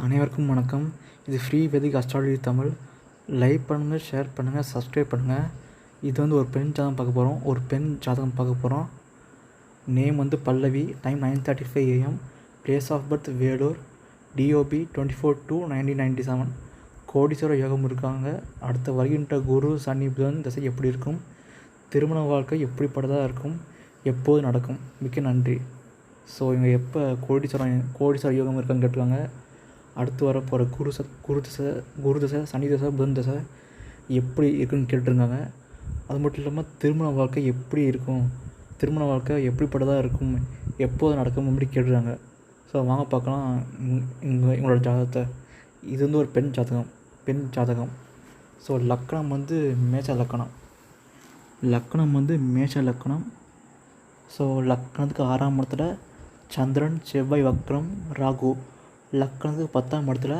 அனைவருக்கும் வணக்கம். இது free vedic astrology Tamil. Like பண்ணுங்கள் ஷேர் பண்ணுங்கள் சப்ஸ்கிரைப் பண்ணுங்கள் இது வந்து ஒரு பெண் ஜாதகம் பார்க்க போகிறோம் ஒரு பெண் ஜாதகம் பார்க்க போகிறோம் நேம் வந்து Pallavi. Time nine thirty five AM place of birth Vellore. DOB twenty four two nineteen ninety seven கோடீஸ்வர யோகம் இருக்காங்க. அடுத்த வருகின்ற குரு சனி புதன் திசை எப்படி இருக்கும்? திருமண வாழ்க்கை எப்படிப்பட்டதாக இருக்கும்? எப்போது நடக்கும்? மிக்க நன்றி. ஸோ இவங்க எப்போ கோடீஸ்வரம் கோடீஸ்வர யோகம் இருக்கான்னு கேட்டிருக்காங்க. அடுத்து வர போகிற குரு ச குரு தசை குரு தசை சனி தசை புதன் தசை எப்படி இருக்குன்னு கேட்டிருக்காங்க அது மட்டும் இல்லாமல் திருமண வாழ்க்கை எப்படி இருக்கும்? திருமண வாழ்க்கை எப்படிப்பட்டதாக இருக்கும்? எப்போது நடக்கும் அப்படி கேட்டுருக்காங்க. ஸோ வாங்க பார்க்கலாம். இங்கே இவங்களோட ஜாதகத்தை. இது வந்து ஒரு பெண் ஜாதகம். பெண் ஜாதகம். ஸோ லக்கணம் வந்து மேச லக்கணம். லக்கணம் வந்து மேஷ லக்கணம். ஸோ லக்கணத்துக்கு ஆறாம் இடத்துல சந்திரன் செவ்வாய் வக்ரம் ராகு. லக்கணத்துக்கு பத்தாம் இடத்துல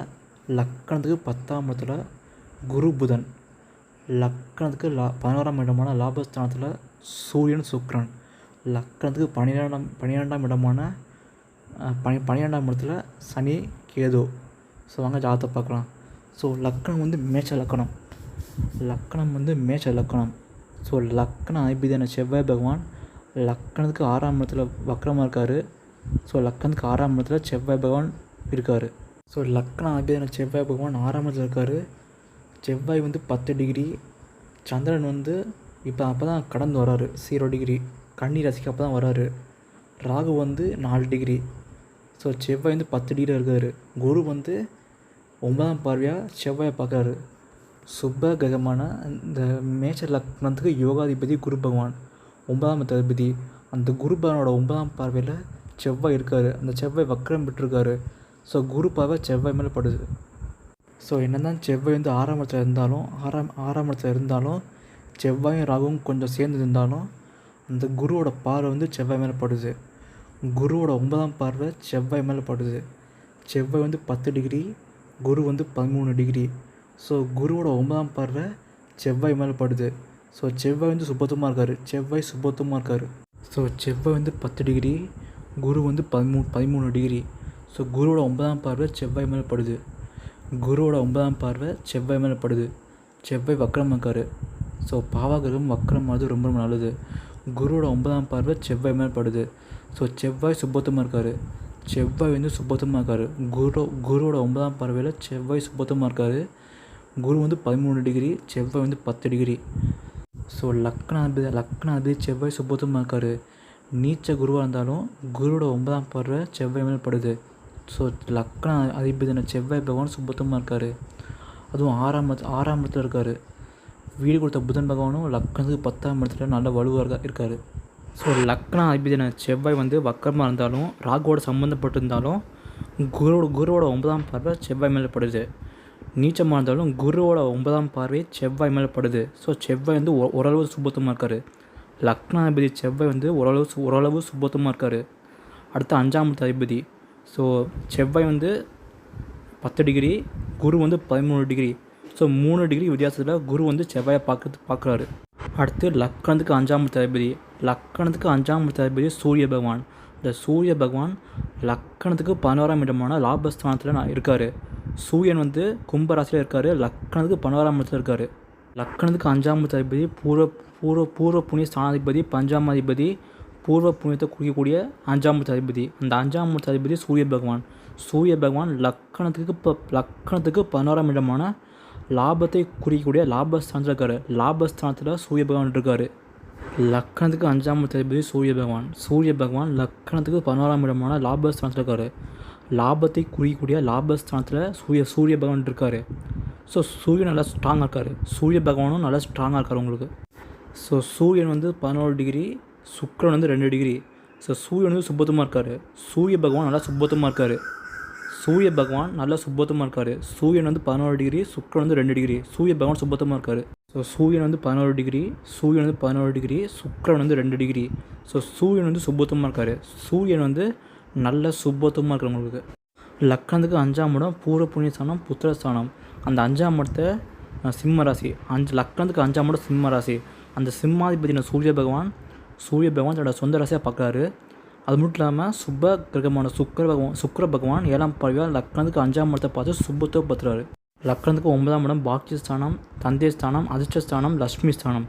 லக்கணத்துக்கு பத்தாம் இடத்துல குரு புதன். லக்கணத்துக்கு லா பதினோராம் இடமான லாபஸ்தானத்தில் சூரியன் சுக்ரன் லக்கணத்துக்கு பன்னிரெண்டாம் பன்னிரெண்டாம் இடமான பனி பன்னிரெண்டாம் இடத்துல சனி கேது. ஸோ வாங்க ஜாதகத்தை பார்க்கலாம். ஸோ லக்கணம் வந்து மேச்ச லக்கணம். லக்கணம் வந்து மேச்ச லக்கணம். ஸோ லக்கண அதிபதியான செவ்வாய் பகவான் லக்கணத்துக்கு ஆறாம் இடத்துல வக்கரமாக இருக்கார். ஸோ லக்கணத்துக்கு ஆறாம் இடத்துல செவ்வாய் பகவான் இருக்கார். ஸோ லக்கண அதிபதியான செவ்வாய் பகவான் ஆறாம் இடத்துல இருக்கார். செவ்வாய் வந்து பத்து டிகிரி சந்திரன் வந்து இப்போ அப்போ தான் கடந்து வராரு. ஜீரோ டிகிரி கன்னி ராசிக்கு அப்போ தான் வராரு. ராகு வந்து நாலு டிகிரி ஸோ செவ்வாய் வந்து பத்து டிகிரி இருக்கார். குரு வந்து ஒன்பதாம் பார்வையாக செவ்வாயை பார்க்குறாரு. சுப கிரகமான இந்த மேஷ லக்னத்துக்கு யோகாதிபதி குரு பகவான். ஒன்பதாம் அதிபதி. அந்த குரு பகவானோட ஒன்பதாம் பார்வையில் செவ்வாய் இருக்கார். அந்த செவ்வாய் வக்கரம் பெற்றிருக்காரு. ஸோ குரு பார்வை செவ்வாய் மேலே படுது. ஸோ என்ன தான் செவ்வாய் வந்து ஆறாம் இடத்துல இருந்தாலும் ஆறாம் ஆறாம் இடத்துல இருந்தாலும் செவ்வாயும் ராகுவும் கொஞ்சம் சேர்ந்து இருந்தாலும் அந்த குருவோட பார்வை வந்து செவ்வாய் மேலே படுது. குருவோட ஒன்பதாம் பார்வை செவ்வாய் மேலே படுது. செவ்வாய் வந்து பத்து டிகிரி குரு வந்து பதிமூணு டிகிரி. ஸோ குருவோட ஒன்பதாம் பார்வை செவ்வாய் மேலே படுது. ஸோ செவ்வாய் வந்து சுபத்துவமாக இருக்கார். செவ்வாய் சுபத்துவமாக இருக்கார். ஸோ செவ்வாய் வந்து பத்து டிகிரி குரு வந்து பதிமூணு பதிமூணு டிகிரி. ஸோ குருவோட ஒன்பதாம் பார்வை செவ்வாய் மேலே படுது. குருவோட ஒன்பதாம் பார்வை செவ்வாய் மேலே படுது. செவ்வாய் வக்கரம் இருக்கார் ஸோ பாவாகிரகம் வக்கரம் அது ரொம்ப ரொம்ப நல்லது. குருவோட ஒன்பதாம் பார்வை செவ்வாய் மேலே படுது. ஸோ செவ்வாய் சுபத்தமாக இருக்கார். செவ்வாய் வந்து சுபத்தமாக இருக்கார். குரு குருவோட ஒன்பதாம் பார்வையில் செவ்வாய் சுபத்தமாக இருக்கார். குரு வந்து பதிமூணு டிகிரி செவ்வாய் வந்து பத்து டிகிரி. ஸோ லக்னாதிபதி லக்னாதிபதி செவ்வாய் சுபத்தமாக இருக்கார். நீச்ச குருவாக இருந்தாலும் குருவோட ஒன்பதாம் பார்வை செவ்வாய் மேலே படுது. ஸோ லக்ன அதிபதின செவ்வாய் பகவான் சுபத்துவமாக இருக்கார். அதுவும் ஆறாம் ஆறாம் இடத்துல இருக்கார். வீடு கொடுத்த புதன் பகவானும் லக்னத்துக்கு பத்தாம் இடத்துல நல்ல வலுவாக இருக்கா இருக்கார். ஸோ லக்ன அதிபதியான செவ்வாய் வந்து வக்கரமாக இருந்தாலும் ராகுவோட சம்மந்தப்பட்டிருந்தாலும் குருவோட குருவோட ஒன்பதாம் பார்வை செவ்வாய் மேலே படுது. நீச்சமாக இருந்தாலும் குருவோட ஒன்பதாம் பார்வை செவ்வாய் மேலே படுது. ஸோ செவ்வாய் வந்து ஓரளவு சுபத்துவமாக இருக்கார். லக்னாதிபதி செவ்வாய் வந்து ஓரளவு ஓரளவு சுபத்துவமாக இருக்கார். அடுத்து அஞ்சாம் அதிபதி. ஸோ செவ்வாய் வந்து பத்து டிகிரி குரு வந்து பதிமூணு டிகிரி ஸோ மூணு டிகிரி வித்தியாசத்தில் குரு வந்து செவ்வாயை பார்க்கறது பார்க்குறாரு. அடுத்து லக்கணத்துக்கு அஞ்சாம் தளபதி லக்கணத்துக்கு அஞ்சாம் தளபதி சூரிய பகவான். இந்த சூரிய பகவான் லக்கணத்துக்கு பதினோராம் இடமான லாபஸ்தானத்தில் நான் இருக்கார். சூரியன் வந்து கும்பராசியில் இருக்கார் லக்கணத்துக்கு பதினோராம் இடத்துல இருக்கார். லக்கணத்துக்கு அஞ்சாம் தளபதி பூர்வ பூர்வ பூர்வ புண்ணிய ஸ்தானாதிபதி பஞ்சாமாதிபதி பூர்வ புண்ணியத்தை குறிக்கக்கூடிய அஞ்சாம் அதிபதி அந்த அஞ்சாம் அதிபதி சூரிய பகவான். சூரிய பகவான் லக்கணத்துக்கு இப்போ லக்கணத்துக்கு பதினோராம் இடமான லாபத்தை குறிக்கக்கூடிய லாபஸ்தானத்தில் இருக்கார் லாபஸ்தானத்தில் சூரிய பகவான் இருக்கார். லக்கணத்துக்கு அஞ்சாம் அதிபதி சூரிய பகவான். சூரிய பகவான் லக்கணத்துக்கு பதினோராம் இடமான லாபஸ்தானத்தில் இருக்கார் லாபத்தை குறிக்கக்கூடிய லாபஸ்தானத்தில் சூரிய சூரிய பகவான் இருக்கார். ஸோ சூரியன் நல்லா ஸ்ட்ராங்காக இருக்கார். சூரிய பகவானும் நல்லா ஸ்ட்ராங்காக இருக்கார் உங்களுக்கு. ஸோ சூரியன் வந்து பதினோரு டிகிரி சுக்ரன் வந்து ரெண்டு டிகிரி ஸோ சூரியன் வந்து சுபத்தமாக இருக்கார். சூரிய பகவான் நல்லா சுபத்தமாக இருக்கார். சூரிய பகவான் நல்லா சுபத்தமாக இருக்கார். சூரியன் வந்து பதினோரு டிகிரி சுக்ரன் வந்து ரெண்டு டிகிரி சூரிய பகவான் சுபத்தமாக இருக்கார். ஸோ சூரியன் வந்து பதினோரு டிகிரி சூரியன் வந்து பதினோரு டிகிரி சுக்ரன் வந்து ரெண்டு டிகிரி ஸோ சூரியன் வந்து சுபத்தமாக இருக்கார். சூரியன் வந்து நல்ல சுபத்தமாக இருக்கார் உங்களுக்கு. லக்கணத்துக்கு அஞ்சாம் இடம் பூர்வ புண்ணியஸ்தானம் புத்திரஸ்தானம் அந்த அஞ்சாம் இடத்தை சிம்ம ராசி. அஞ்சு லக்கணத்துக்கு அஞ்சாம் இடம் சிம்ம ராசி. அந்த சிம்மாதிபதியான சூரிய பகவான் சூரிய பகவான் தன்னோட சொந்த ராசியாக பார்க்குறாரு அது மட்டும் இல்லாமல் சுப கிரகமான சுக்கர பகவான் சுக்கர பகவான் ஏழாம் பார்வையாக லக்னத்துக்கு அஞ்சாம் இடத்தை பார்த்து சுபத்தை பத்துறாரு லக்னத்துக்கு ஒன்பதாம் இடம் பாக்கியஸ்தானம் தந்தை ஸ்தானம் அதிர்ஷ்டஸ்தானம் லக்ஷ்மி ஸ்தானம்.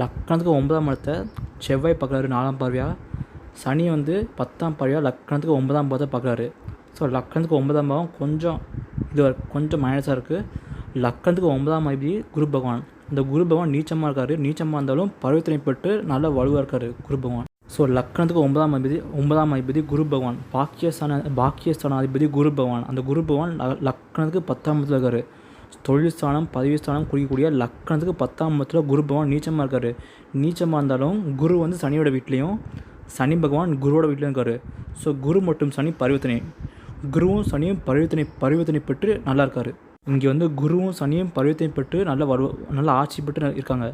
லக்னத்துக்கு ஒன்பதாம் இடத்தை செவ்வாய் பார்க்குறாரு நாலாம் பார்வையாக சனி வந்து பத்தாம் பார்வையாக லக்னத்துக்கு ஒன்பதாம் பாவத்தை பார்க்குறாரு ஸோ லக்னத்துக்கு ஒன்பதாம் பாவம் கொஞ்சம் இது கொஞ்சம் மைனஸாக இருக்குது லக்னத்துக்கு ஒன்பதாம் அதிபதி குரு பகவான். இந்த குரு பகவான் நீச்சமாக இருக்கார். நீச்சமாக இருந்தாலும் பருவத்தினை பெற்று நல்லா வலுவாக இருக்கார் குரு பகவான். ஸோ லக்னத்துக்கு ஒன்பதாம் அதிபதி ஒன்பதாம் அதிபதி குரு பகவான். பாக்கியஸ்தான பாக்கியஸ்தான அதிபதி குரு பகவான். அந்த குரு பகவான் லக்னத்துக்கு பத்தாம் இடத்துல இருக்கார். தொழில் ஸ்தானம் பதவி ஸ்தானம் குறிக்கக்கூடிய லக்னத்துக்கு பத்தாம் இடத்துல குரு பகவான் நீச்சமாக இருக்கார். நீச்சமாக இருந்தாலும் குரு வந்து சனியோட வீட்லேயும் சனி பகவான் குருவோட வீட்லேயும் இருக்கார். ஸோ குரு மற்றும் சனி பரிவர்த்தனை குருவும் சனியும் பரிவர்த்தனை பரிவர்த்தனை பெற்று நல்லா இருக்கார். இங்கே வந்து குருவும் சனியும் பரிவர்த்தனை பெற்று நல்ல வரு நல்ல ஆட்சி பெற்று இருக்காங்க.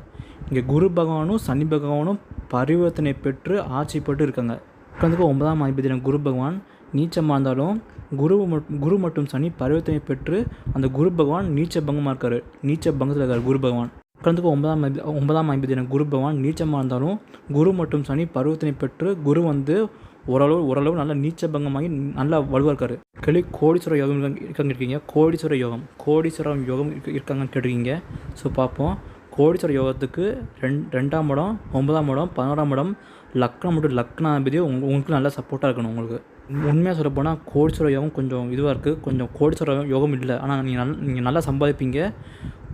இங்கே குரு பகவானும் சனி பகவானும் பரிவர்த்தனை பெற்று ஆட்சி பெற்று இருக்காங்க. உட்காந்துக்கு ஒன்பதாம் அதிபதியான குரு பகவான் நீச்சமாக இருந்தாலும் குரு குரு மற்றும் சனி பரிவர்த்தனை பெற்று அந்த குரு பகவான் நீச்ச பங்கமாக இருக்கார். நீச்ச பங்கத்தில் இருக்கார் குரு பகவான். உட்காந்துக்கு ஒன்பதாம் ஒன்பதாம் அதிபதியான குரு பகவான் நீச்சமாக இருந்தாலும் குரு மற்றும் சனி பரிவர்த்தனை பெற்று குரு வந்து ஓரளவு ஓரளவு நல்ல நீச்ச பங்கமாகி நல்லா வலுவாக இருக்காரு கேள்வி கோடீஸ்வர யோகம் இருக்காங்க இருக்கீங்க கோடீஸ்வர யோகம் கோடீஸ்வரம் யோகம் இருக்காங்கன்னு கேட்டிருக்கீங்க. ஸோ பார்ப்போம். கோடீஸ்வர யோகத்துக்கு ரெண் ரெண்டாம் இடம் ஒன்பதாம் இடம் பதினோராம் இடம் லக்னம் மட்டும் லக்னாபதி உங்க உங்களுக்கு நல்லா சப்போர்ட்டாக இருக்கணும் உங்களுக்கு. உண்மையாக சொல்ல போனால் கோடீஸ்வர யோகம் கொஞ்சம் இதுவாக இருக்குது கொஞ்சம் கோடீஸ்வர யோகம் இல்லை. ஆனால் நீங்கள் நல் நீங்கள் நல்லா சம்பாதிப்பீங்க.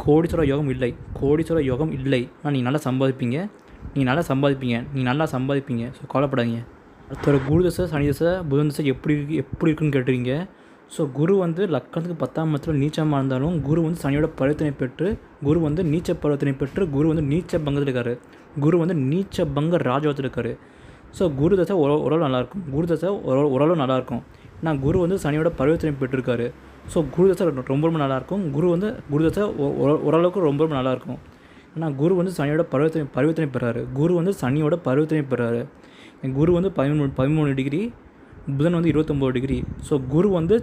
கோடீஸ்வர யோகம் இல்லை. கோடீஸ்வர யோகம் இல்லை. ஆனால் நீங்கள் நல்லா சம்பாதிப்பீங்க. நீங்கள் நல்லா சம்பாதிப்பீங்க. நீங்கள் நல்லா சம்பாதிப்பீங்க. ஸோ கவலைப்படாதீங்க. அடுத்த குரு தசை சனி தசை புதன் தசை எப்படி இருக்கு எப்படி இருக்குன்னு கேட்டுறீங்க ஸோ குரு வந்து லக்கணத்துக்கு பத்தாம் இடத்துல நீச்சமாக இருந்தாலும் குரு வந்து சனியோட பருவத்தினை பெற்று குரு வந்து நீச்ச பரிவர்த்தனை பெற்று குரு வந்து நீச்ச பங்கத்தில் இருக்காரு. குரு வந்து நீச்ச பங்க ராஜவத்தில் இருக்காரு. ஸோ குரு தசை ஓர- ஓரளவு நல்லாயிருக்கும் குரு தசை ஓர- ஓரளவு நல்லாயிருக்கும் நான் குரு வந்து சனியோட பரிவர்த்தனை பெற்றிருக்காரு. ஸோ குரு தசை ரொம்ப ரொம்ப நல்லாயிருக்கும் குரு வந்து குரு தசை ஓ- ஓரளவுக்கு ரொம்ப ரொம்ப நல்லாயிருக்கும் ஏன்னா குரு வந்து சனியோட பருவத்தினை பரிவர்த்தனை பெறாரு. குரு வந்து சனியோட பருவத்தினை பெறாரு. குரு வந்து பதிமூணு பதிமூணு டிகிரி புதன் வந்து இருபத்தொம்போது டிகிரி. ஸோ குரு வந்து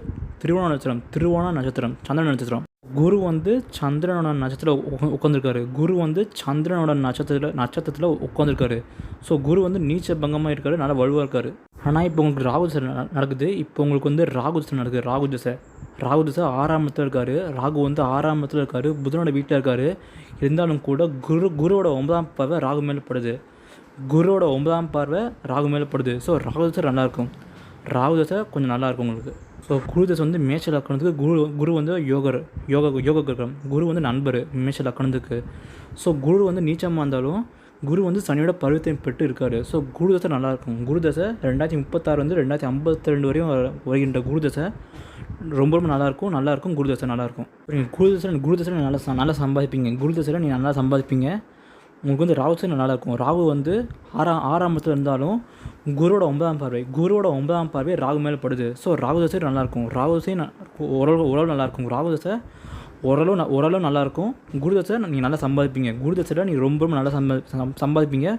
திருவோண நட்சத்திரம் திருவோண நட்சத்திரம் சந்திரன் நட்சத்திரம். குரு வந்து சந்திரனோட நட்சத்திரம் உட்காந்துருக்காரு குரு வந்து சந்திரனோட நட்சத்திரத்தில் நட்சத்திரத்தில் உட்காந்துருக்காரு ஸோ குரு வந்து நீச்ச பங்கமாக இருக்காரு நல்லா வலுவாக இருக்காரு. ஆனால் இப்போ உங்களுக்கு ராகு திசை நடக்குது. இப்போ உங்களுக்கு வந்து ராகு திசை நடக்குது. ராகு திசை. ராகு திசை ஆறாம் இடத்துல ராகு வந்து ஆறாம் இடத்துல இருக்காரு. புதனோட வீட்டில் இருக்கார். இருந்தாலும் கூட குரு குருவோட ஒன்பதாம் பார்வை ராகு மேலே படுது. குருவோட ஒன்பதாம் பார்வை ராகு மேலே படுது. ஸோ ராகு தசை நல்லாயிருக்கும் ராகு தசை கொஞ்சம் நல்லாயிருக்கும் உங்களுக்கு. ஸோ குரு தசை வந்து மேஷ லக்கணத்துக்கு குரு குரு வந்து யோகர் யோக யோக கிரகம். குரு வந்து நண்பர் மேஷ லக்கணத்துக்கு. ஸோ குரு வந்து நீச்சமாக இருந்தாலும் குரு வந்து சனியோட பருவத்தையும் பெற்று இருக்காரு. ஸோ குரு தசை நல்லாயிருக்கும் குரு தசை ரெண்டாயிரத்தி முப்பத்தாறு வந்து ரெண்டாயிரத்தி ஐம்பத்தி ரெண்டு வரையும் வர- வருகின்ற குரு தசை ரொம்ப ரொம்ப நல்லாயிருக்கும் நல்லாயிருக்கும் குரு தசை நல்லாயிருக்கும் நீங்கள் குரு தசை குரு தசையில் நல்லா நல்லா சம்பாதிப்பீங்க. குரு தசையில் நீங்கள் நல்லா சம்பாதிப்பீங்க. உங்களுக்கு வந்து ராகு சேர்ந்து நல்லாயிருக்கும் ராகு வந்து ஆறாம் ஆறாம் இடத்துல இருந்தாலும் குருவோட ஒன்பதாம் பார்வை குருவோட ஒன்பதாம் பார்வை ராகு மேலே படுது. ஸோ ராகு தசை நல்லாயிருக்கும் ராகு தசை ஓரளவு ஓரளவு நல்லாயிருக்கும் ராகு தசை ஓரளவு ந- ஓரளவு நல்லாயிருக்கும் குரு தசை நீங்கள் நல்லா சம்பாதிப்பீங்க. குரு தசையில் நீங்கள் ரொம்ப ரொம்ப நல்லா சம்பா சம்பாதிப்பீங்க.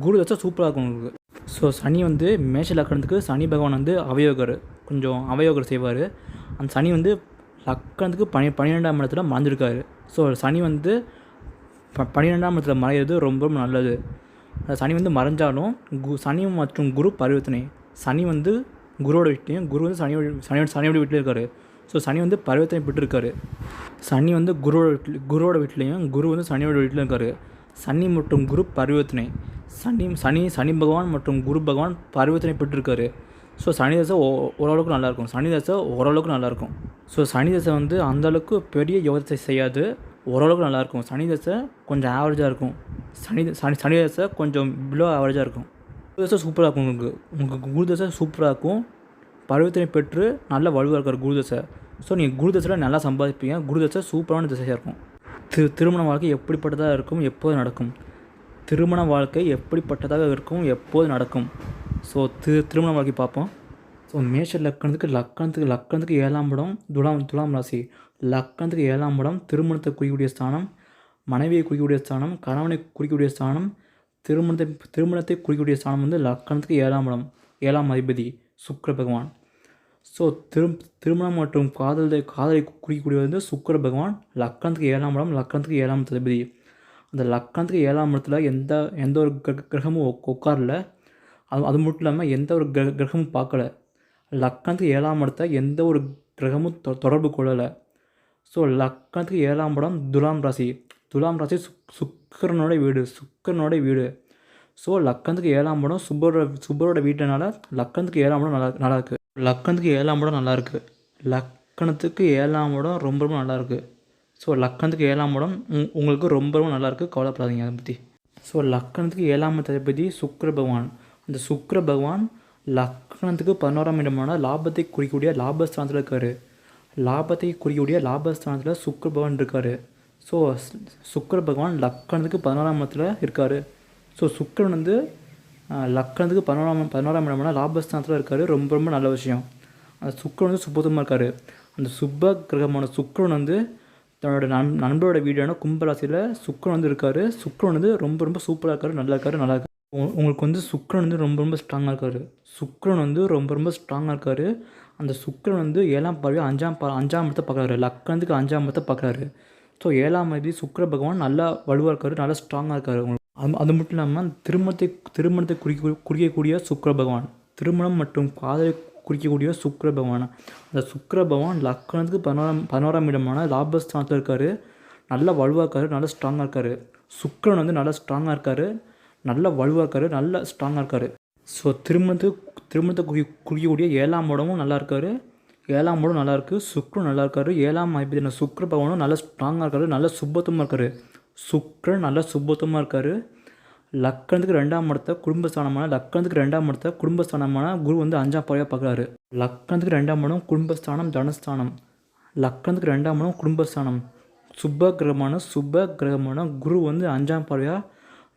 குரு தசை சூப்பராக இருக்கும் உங்களுக்கு ஸோ சனி வந்து மேஷ லக்கணத்துக்கு சனி பகவான் வந்து அவயோகர். கொஞ்சம் அவயோகர் செய்வார். அந்த சனி வந்து லக்கணத்துக்கு பனி பன்னிரெண்டாம் இடத்துல மறைஞ்சிருக்காரு. ஸோ சனி வந்து ப பன்னிரெண்டாம் இடத்துல மறையிறது ரொம்ப ரொம்ப நல்லது. சனி வந்து மறைஞ்சாலும் கு சனி மற்றும் குரு பரிவர்த்தனை. சனி வந்து குருவோட வீட்லேயும் குரு வந்து சனியோட சனியோட சனியோட வீட்டில் இருக்காரு. ஸோ சனி வந்து பரிவர்த்தனை பெற்றிருக்காரு. சனி வந்து குருவோட வீட்டில் குருவோட வீட்லேயும் குரு வந்து சனியோட வீட்டில் இருக்காரு. சனி மற்றும் குரு பரிவர்த்தனை. சனி சனி சனி பகவான் மற்றும் குரு பகவான் பரிவர்த்தனை பெற்றிருக்காரு. ஸோ சனி தசை ஓ- ஓரளவுக்கு நல்லாயிருக்கும் சனி தசை ஓரளவுக்கு நல்லாயிருக்கும் ஸோ சனி தசை வந்து அந்தளவுக்கு பெரிய யோகத்தை செய்யாது. ஓரளவுக்கு நல்லாயிருக்கும். சனி தசை கொஞ்சம் ஆவரேஜாக இருக்கும். சனி சனி சனி தசை கொஞ்சம் பிலோ ஆவரேஜாக இருக்கும். குரு தசை சூப்பராக இருக்கும் உங்களுக்கு. உங்களுக்கு குரு தசை சூப்பராக இருக்கும். பருவத்தினை பெற்று நல்ல வலுவாக இருக்கிற குரு தசை. ஸோ நீங்கள் குரு தசையில் நல்லா சம்பாதிப்பீங்க. குரு தசை சூப்பரான திசையாக இருக்கும். திரு திருமண வாழ்க்கை எப்படிப்பட்டதாக இருக்கும் எப்போது நடக்கும்? திருமண வாழ்க்கை எப்படிப்பட்டதாக இருக்கும் எப்போது நடக்கும்? ஸோ திரு திருமண வாழ்க்கை பார்ப்போம். ஸோ மேஷ லக்கணத்துக்கு லக்கணத்துக்கு லக்கணத்துக்கு ஏழாம் படம் துலாம் துலாம் ராசி. லக்கணத்துக்கு ஏழாம் படம் திருமணத்தை குறிக்கக்கூடிய ஸ்தானம் மனைவியை குறிக்கக்கூடிய ஸ்தானம் கணவனை குறிக்கக்கூடிய ஸ்தானம் திருமணத்தை திருமணத்தை குறிக்கக்கூடிய ஸ்தானம் வந்து லக்கணத்துக்கு ஏழாம் படம் ஏழாம் அதிபதி சுக்கர பகவான். ஸோ திரு திருமணம் மற்றும் காதலை காதலை குறிக்கக்கூடியது வந்து சுக்கர பகவான். லக்கணத்துக்கு ஏழாம் படம் லக்கணத்துக்கு ஏழாம் தளபதி அந்த லக்கணத்துக்கு ஏழாம் இடத்துல எந்த எந்த ஒரு கிரகமும் உட்காரல. அது அது மட்டும் இல்லாமல் எந்த ஒரு கிர கிரகமும் பார்க்கல. லக்கணத்துக்கு ஏழாம் இடத்த எந்த ஒரு கிரகமும் தொ தொடர்பு கொள்ளலை. ஸோ லக்கணத்துக்கு ஏழாம் இடம் துலாம் ராசி. துலாம் ராசி சுக் சுக்கரனோட வீடு சுக்கரனோட வீடு. ஸோ லக்கணத்துக்கு ஏழாம் இடம் சுப்பரோட சுப்பரோட வீட்டினால லக்கணத்துக்கு ஏழாம் இடம் நல்லா நல்லா இருக்குது லக்கணத்துக்கு ஏழாம் இடம் நல்லா இருக்குது லக்கணத்துக்கு ஏழாம் இடம் ரொம்ப ரொம்ப நல்லா இருக்குது ஸோ லக்கணத்துக்கு ஏழாம் இடம் உங் உங்களுக்கு ரொம்ப ரொம்ப நல்லா இருக்குது கவலைப்படாதீங்க அதை பற்றி ஸோ லக்கணத்துக்கு ஏழாம் தளபதி சுக்கர பகவான். அந்த சுக்கர பகவான் லக்கணத்துக்கு பதினோராம் இடமான லாபத்தை குறிக்கக்கூடிய லாபஸ்தானத்தில் இருக்கார். லாபத்தை குறிக்கக்கூடிய லாபஸ்தானத்தில் சுக்கர பகவான் இருக்கார். ஸோ சுக்கர பகவான் லக்கணத்துக்கு பதினோராம் இடத்துல இருக்கார். ஸோ சுக்கரன் வந்து லக்கணத்துக்கு பதினோராம் பதினோராம் இடமான லாபஸ்தானத்தில் இருக்கார். ரொம்ப ரொம்ப நல்ல விஷயம். அந்த சுக்கிரன் வந்து சுபத்துவமாக இருக்கார். அந்த சுப கிரகமான சுக்கரன் வந்து தன்னோட நண் நண்பரோட வீடான கும்பராசியில் சுக்கிரன் வந்து இருக்கார். சுக்கரன் வந்து ரொம்ப ரொம்ப சூப்பராக இருக்கார். நல்லா இருக்கார் நல்லா இருக்கார். உங்களுக்கு வந்து சுக்ரன் வந்து ரொம்ப ரொம்ப ஸ்ட்ராங்காக இருக்காரு. சுக்ரன் வந்து ரொம்ப ரொம்ப ஸ்ட்ராங்காக இருக்காரு. அந்த சுக்ரன் வந்து ஏழாம் பார்வை அஞ்சாம் பா அஞ்சாம் இடத்தை பார்க்குறாரு. லக்கணத்துக்கு அஞ்சாம் இடத்தை பார்க்குறாரு. ஸோ ஏழாம் தேதி சுக்கர பகவான் நல்லா வலுவாக இருக்காரு நல்லா ஸ்ட்ராங்காக இருக்காரு உங்களுக்கு. அது அது மட்டும் இல்லாமல் திருமணத்தை திருமணத்தை குறிக்க குறிக்கக்கூடிய சுக்கர பகவான். திருமணம் மற்றும் காதலை குறிக்கக்கூடிய சுக்கர பகவான். அந்த சுக்கர பகவான் லக்கணத்துக்கு பதினோராம் பதினோராம் இடமான லாபஸ்தானத்தில் இருக்கார். நல்லா வலுவாக இருக்காரு நல்லா ஸ்ட்ராங்காக இருக்காரு. சுக்கரன் வந்து நல்லா ஸ்ட்ராங்காக இருக்காரு. நல்ல வலுவாக இருக்காரு நல்லா ஸ்ட்ராங்காக இருக்காரு. ஸோ திருமணத்துக்கு திருமணத்தை குறி குறிக்கக்கூடிய ஏழாம் இடமும் நல்லா இருக்காரு. ஏழாம் இடம் நல்லா இருக்கு. சுக்ரன் நல்லா இருக்காரு. ஏழாம் ஐபிதின சுக்ர பகவானும் நல்லா ஸ்ட்ராங்காக இருக்காரு. நல்லா சுபத்துவமாக இருக்காரு. சுக்ரன் நல்லா சுபத்துவமாக இருக்காரு. லக்கணத்துக்கு ரெண்டாம் இடத்த குடும்பஸ்தானமான லக்கணத்துக்கு ரெண்டாம் இடத்த குடும்பஸ்தானமான குரு வந்து அஞ்சாம் பறவையாக பார்க்குறாரு. லக்கணத்துக்கு ரெண்டாம் இடம் குடும்பஸ்தானம் தனஸ்தானம். லக்கணத்துக்கு ரெண்டாம் இடம் குடும்பஸ்தானம். சுப கிரகமான சுப கிரகமான குரு வந்து அஞ்சாம் பறவையாக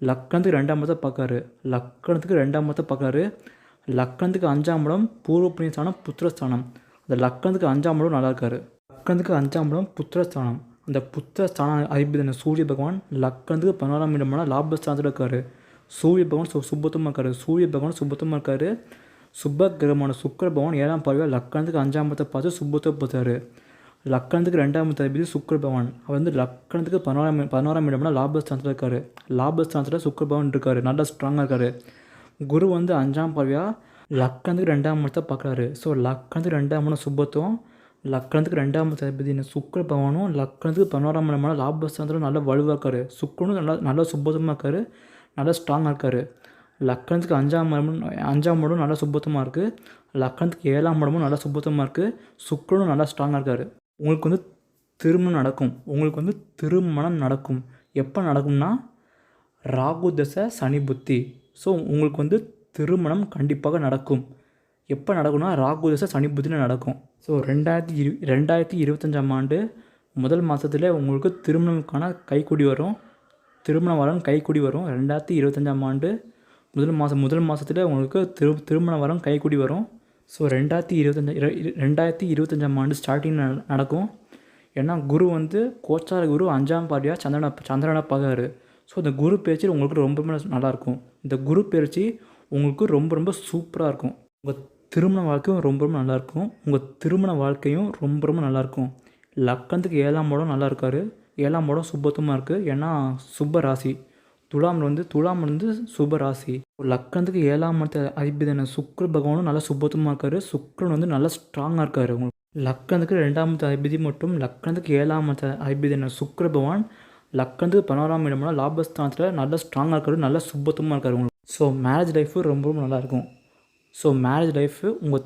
லக்கணத்துக்கு ரெண்டாம் இடத்தை பார்க்காரு லக்கணத்துக்கு ரெண்டாம் இடத்தை பார்க்காரு லக்கணத்துக்கு அஞ்சாம் இடம் பூர்வ புண்ணியஸ்தானம் புத்திரஸ்தானம். அந்த லக்கணத்துக்கு அஞ்சாம் இடம் நல்லா இருக்காரு. லக்கணத்துக்கு அஞ்சாம் இடம் புத்திரஸ்தானம். அந்த புத்திரஸ்தானம் அதிபதியான சூரிய பகவான் லக்கணத்துக்கு பதினாறாம் இடமான லாபஸ்தானத்தில் இருக்கார். சூரிய பகவான் சு சுபத்தமாக இருக்காரு. சூரிய பகவான் சுபத்தமாக இருக்காரு. சுப கிரகமான சுக்கர பகவான் ஏழாம் பார்வையாக லக்கணத்துக்கு அஞ்சாம் இடத்தை பார்த்து சுபத்தை பார்த்தாரு லக்கணத்துக்கு ரெண்டாம் அதிபதி சுக்கர பகவான். அவர் வந்து லக்கணத்துக்கு பதினோராம் பதினோராம் இடம்னா லாபஸ்தானத்தில் இருக்காரு. லாபஸ்தானத்தில் சுக்கர பகவான் இருக்கார். நல்லா ஸ்ட்ராங்காக இருக்கார். குரு வந்து அஞ்சாம் பார்வையாக லக்கணத்துக்கு ரெண்டாம் இடத்தை பார்க்குறாரு. ஸோ லக்கணத்துக்கு ரெண்டாம் இடம் சுபத்துவம் லக்கணத்துக்கு ரெண்டாம் அதிபதி சுக்கர பகவானும் லக்கணத்துக்கு பதினோராம் இடமான லாபஸ்தானத்தில் நல்லா வலுவாக இருக்கார். சுக்கரனும் நல்லா நல்லா சுபத்தமாக இருக்கார். நல்லா ஸ்ட்ராங்காக இருக்கார். லக்கணத்துக்கு அஞ்சாம் இடமும் அஞ்சாம் இடம் நல்லா சுபத்தமாக இருக்குது லக்கணத்துக்கு ஏழாம் இடமும் நல்லா சுபத்தமாக இருக்குது சுக்கரனும் நல்லா ஸ்ட்ராங்காக இருக்கார். உங்களுக்கு வந்து திருமணம் நடக்கும். உங்களுக்கு வந்து திருமணம் நடக்கும். எப்போ நடக்கும்னா ராகு தசை சனி புத்தி. ஸோ உங்களுக்கு வந்து திருமணம் கண்டிப்பாக நடக்கும். எப்போ நடக்கும்னா ராகு தசை சனி புத்தியில் நடக்கும். ஸோ ரெண்டாயிரத்தி இரு ரெண்டாயிரத்தி இருபத்தஞ்சாம் ஆண்டு முதல் மாதத்தில் உங்களுக்கு திருமணம்க்கான கைக்குடி வரும். திருமண வரம் கைக்குடி வரும். ரெண்டாயிரத்தி இருபத்தஞ்சாம் ஆண்டு முதல் மாதம் முதல் மாதத்தில் உங்களுக்கு திரு திருமண வரம் கைக்குடி வரும். ஸோ ரெண்டாயிரத்தி இருபத்தஞ்சா ரெண்டாயிரத்தி இருபத்தஞ்சாம் ஆண்டு ஸ்டார்டிங் நடக்கும். ஏன்னா குரு வந்து கோச்சார குரு அஞ்சாம் பாட்டியாக சந்திரனை சந்திரனை பார்க்குறாரு. ஸோ இந்த குரு பயிற்சி உங்களுக்கு ரொம்ப ரொம்ப நல்லாயிருக்கும். இந்த குரு பயிற்சி உங்களுக்கு ரொம்ப ரொம்ப சூப்பராக இருக்கும். உங்கள் திருமண வாழ்க்கையும் ரொம்ப ரொம்ப நல்லாயிருக்கும். உங்கள் திருமண வாழ்க்கையும் ரொம்ப ரொம்ப நல்லாயிருக்கும். லக்கணத்துக்கு ஏழாம் இடம் நல்லா இருக்காரு ஏழாம் இடம் சுபத்துவமாக இருக்குது ஏன்னா சுப்ப ராசி. துலாம் வந்து துலாம் வந்து சுப ராசி லக்கணத்துக்கு ஏழாம் இடத்த அதிபதியான சுக்ர பகவானும் நல்லா சுபத்தமாக இருக்காரு. சுக்ரன் வந்து நல்லா ஸ்ட்ராங்காக இருக்காரு. உங்களுக்கு லக்கணத்துக்கு ரெண்டாம் அதிபதி மற்றும் லக்கணத்துக்கு ஏழாம் இடத்த அதிபதியான சுக்ர பகவான் லக்கணத்துக்கு பதினோராம் இடம்னா லாபஸ்தானத்தில் நல்லா ஸ்ட்ராங்காக இருக்காரு. நல்லா சுபத்தமாக இருக்காரு. உங்களுக்கு ஸோ மேரேஜ் லைஃபு ரொம்ப ரொம்ப நல்லாயிருக்கும் ஸோ மேரேஜ் லைஃபு உங்கள்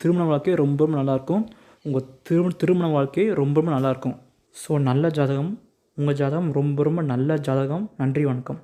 திருமண வாழ்க்கை ரொம்ப ரொம்ப நல்லாயிருக்கும் உங்கள் திருமண திருமண வாழ்க்கை ரொம்ப ரொம்ப நல்லாயிருக்கும் ஸோ நல்ல ஜாதகம் உங்கள் ஜாதகம் ரொம்ப ரொம்ப நல்ல ஜாதகம். நன்றி வணக்கம்.